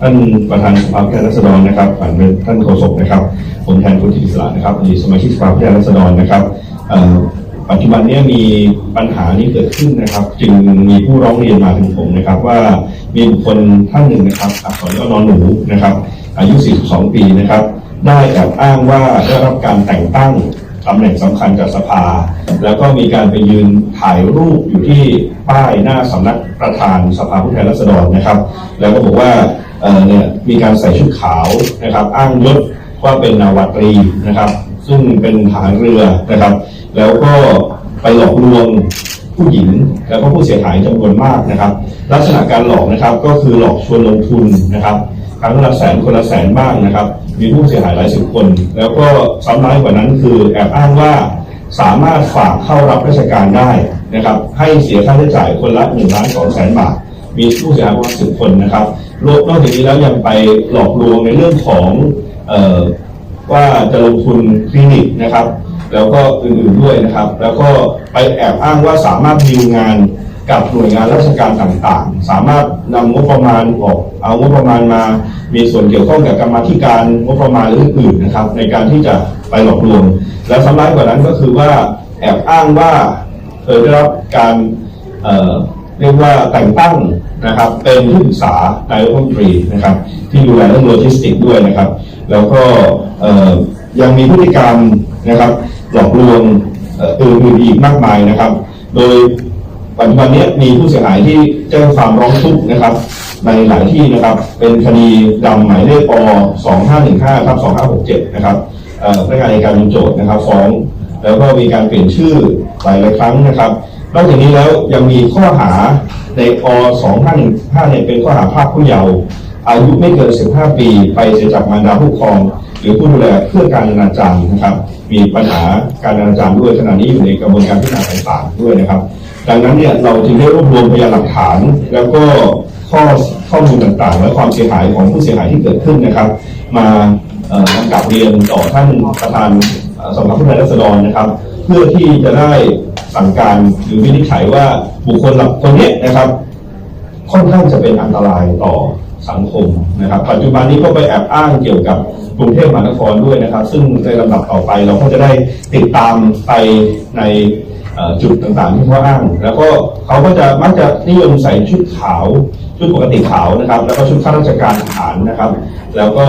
ท่านประธานสภาผู้แทนราษฎรนะครับผ่านเป็นท่านโฆษกนะครับ ผมแทนคุณจิตรอิสระนะครับอดีตสมาชิกสภาผู้แทนราษฎรนะครับปัจจุบันเนี้มีปัญหานี้เกิดขึ้นนะครับ จึงมีผู้ร้องเรียนมาถึงผมนะครับ ว่ามีบุคคลท่านหนึ่งนะครับอักษรย่อนอนหนูนะครับ อายุ 42 ปีนะครับ ได้แอบอ้างว่าได้รับการแต่งตั้งตำแหน่งสำคัญจากสภา แล้วก็มีการไปยืนถ่ายรูปอยู่ที่ป้ายหน้าสำนักประธานสภาผู้แทนราษฎรนะครับ แล้วก็บอกว่า เอ่อเนี่ยมีการใส่ชุดขาวนะครับ อ้างยศว่าเป็นนาวาตรีนะครับ ซึ่งเป็นทหารเรือนะครับ แล้วก็ไปหลอกลวงผู้หญิงแล้วก็ผู้เสียหายจำนวนมากนะครับ ลักษณะการหลอกนะครับก็คือหลอกชวนลงทุนนะครับครั้งละแสนคนละแสนบ้างนะครับ มีผู้เสียหายหลายสิบคน แล้วก็ซ้ำร้ายกว่านั้นคือแอบอ้างว่าสามารถฝากเข้ารับราชการได้นะครับ ให้เสียค่าใช้จ่ายคนละ1ล้าน2แสนบาท มีผู้เสียหายประมาณสิบคนนะครับรวมนอกจากนี้แล้วยังไปหลอกลวงในเรื่องของว่าจะลงทุนคลินิกนะครับ แล้วก็อื่นๆด้วยนะครับ แล้วก็ไปแอบอ้างว่าสามารถดีลงานกับหน่วยงานราชการต่างๆ สามารถนำงบประมาณออก เอางบประมาณมา มีส่วนเกี่ยวข้องกับกรรมธิการงบประมาณหรืออื่นๆนะครับ ในการที่จะไปหลอกลวง และสำคัญกว่านั้นก็คือว่าแอบอ้างว่าเคยได้รับการ เรียกว่าแต่งตั้งนะครับ เป็นที่ปรึกษานายกรัฐมนตรีนะครับ ที่ดูแลเรื่องโลจิสติกส์ด้วยนะครับ แล้วก็ยังมีพฤติกรรมนะครับหลอกลวงเอ่ออื่นๆอีกมากมายนะครับ โดยปัจจุบันนี้มีผู้เสียหายที่แจ้งความร้องทุกข์นะครับ ในหลายที่นะครับ เป็นคดีดำหมายเลขป2515ทับ2567 นะครับเอ่อพนักงานในการเป็นโจทย์นะครับฟ้องแล้วก็มีการเปลี่ยนชื่อหลายหลายครั้งนะครับ นอกจากนี้แล้วยังมีข้อหาในอ2515เนี่ยเป็นข้อหาภาคผู้เยาว์อายุไม่เกิน 15 ปี ไปเสียจากมารดาผู้ครอง หรือผู้ดูแลเพื่อการอนาจารนะครับ มีปัญหาการอนาจารด้วยขณะนี้อยู่ในกระบวนการพิจารณาต่างๆด้วยนะครับ ดังนั้นเนี่ยเราจึงได้รวบรวมพยานหลักฐาน แล้วก็ข้อข้อมูลต่างๆ และความเสียหายของผู้เสียหายที่เกิดขึ้นนะครับ มาเอ่อนำกลับเรียนต่อท่านประธานเอ่อสภาผู้แทนราษฎรนะครับ พื่อที่จะได้สั่งการหรือวินิจฉัยว่าบุคคลหล่าคนนี้นะครับ ค่อนข้างจะเป็นอันตรายต่อสังคมนะครับ ปัจจุบันนี้ก็ไปแอบอ้างเกี่ยวกับกรุงเทพมหานครด้วยนะครับ ซึ่งในลำดับต่อไปเราก็จะได้ติดตามไปในจุดต่างๆที่เขาอ้าง แล้วก็เขาก็จะมักจะนิยมใส่ชุดขาวชุดปกติขาวนะครับ แล้วก็ชุดข้าราชการทหารนะครับ แล้วก็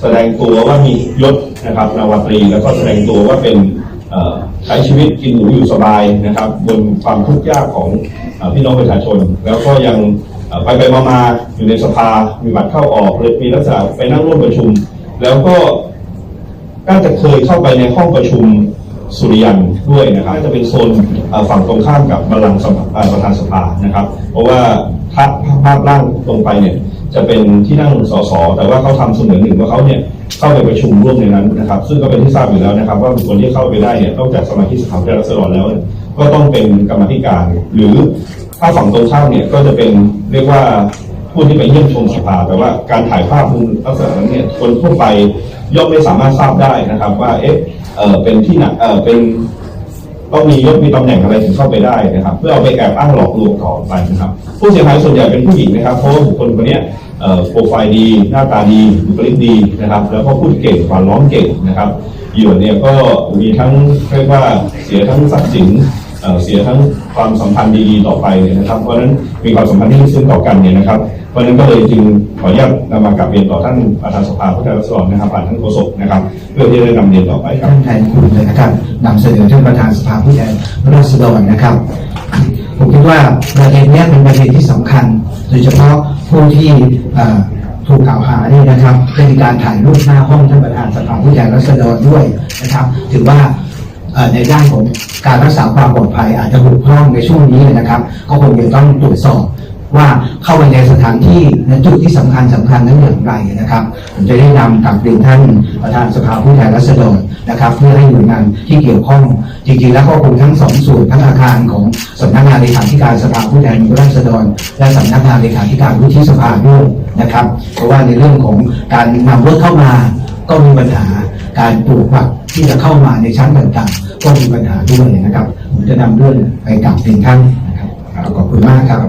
แสดงตัวว่ามียศนะครับนาวตรีแล้วก็แสดงตัวว่าเป็น ใช้ชีวิตกินหรูอยู่สบายนะครับ บนความทุกข์ยากของพี่น้องประชาชน แล้วก็ยังไปไปมามาอยู่ในสภา มีบัตรเข้าออกเลยมีลักษณะไปนั่งร่วมประชุม แล้วก็น่าจะเคยเข้าไปในห้องประชุมสุริยันด้วยนะครับจะเป็นโซนฝั่งตรงข้ามกับบัลลังก์ประธานสภานะครับ เพราะว่าภาพภาพล่างตรงไปเนี่ย จะเป็นที่นั่งสสแต่ว่าเขาทำเสมอหนึ่งว่าเขาเนี่ยเข้าไปประชุมร่วมในนั้นนะครับ ซึ่งก็เป็นที่ทราบอยู่แล้วนะครับ ว่าบุคคลที่เข้าไปได้เนี่ยนอกจากสมาชิกสภาผู้แทนราษฎรแล้วเนี่ยก็ต้องเป็นกรรมธิการ หรือถ้าฝั่งตรงข้ามเนี่ยก็จะเป็นเรียกว่าผู้ที่ไปเยี่ยมชมสภา แต่ว่าการถ่ายภาพมุมลักษณะนั้นเนี่ยคนทั่วไปย่อมไม่สามารถทราบได้นะครับ ว่าเอ๊ะเออเป็นที่ไหนเออเป็นต้องมียศมีตำแหน่งอะไรถึงเข้าไปได้นะครับ เพื่อเอาไปแอบอ้างหลอกลวงต่อไปนะครับ ผู้เสียหายส่วนใหญ่เป็นผู้หญิงนะครับเพราะว่าบุคคลคนนี้ โปรไฟล์ดีหน้าตาดีบุคลิกดีนะครับแล้วก็พูดเก่งฝันร้องเก่งนะครับเหยื่อเนี่ยก็มีทั้งเรียกว่าเสียทั้งทรัพย์สินเสียทั้งความสัมพันธ์ดีๆต่อไปเนี่ยนะครับ เพราะฉะนั้นมีความสัมพันธ์ที่ลึกซึ้งต่อกันเนี่ยนะครับ เพราะฉะนั้นก็เลยจึงขออนุญาตนำมากลับเรียนต่อท่านประธานสภาผู้แทนราษฎรนะครับผ่านท่านโฆษกนะครับ เพื่อที่จะได้นำเรียนต่อไปครับท่านแทนคุณเลยนะครับนำเสนอท่านประธานสภาผู้แทนราษฎรนะครับ คิดว่าประเด็นนี้เป็นประเด็นที่สำคัญ โดยเฉพาะผู้ที่ถูกกล่าวหานี่นะครับได้มีการถ่ายรูปหน้าห้องท่านประธานสภาผู้แทนราษฎรด้วยนะครับ ถือว่าในด้านของการรักษาความปลอดภัยอาจจะบกพร่องในช่วงนี้นะครับ ก็คงจะต้องตรวจสอบว่าเข้าไปในสถานที่ในจุดที่สำคัญสำคัญนั้นอย่างไรนะครับผมจะได้นำกลับเรียนท่านประธานสภาผู้แทนราษฎรนะครับ เพื่อให้หน่วยงานที่เกี่ยวข้องจริงๆแล้วก็คงทั้งสองส่วนทั้งอาคารของสำนักงานเลขาธิการสภาผู้แทนราษฎร และสำนักงานเลขาธิการวุฒิสภาด้วยนะครับ เพราะว่าในเรื่องของการนำรถเข้ามาก็มีปัญหาการปลูกผักที่จะเข้ามาในชั้นต่างๆ ก็มีปัญหาด้วยนะครับ ผมจะนำเรื่องไปกลับถึงท่านนะครับขอบคุณมากครับ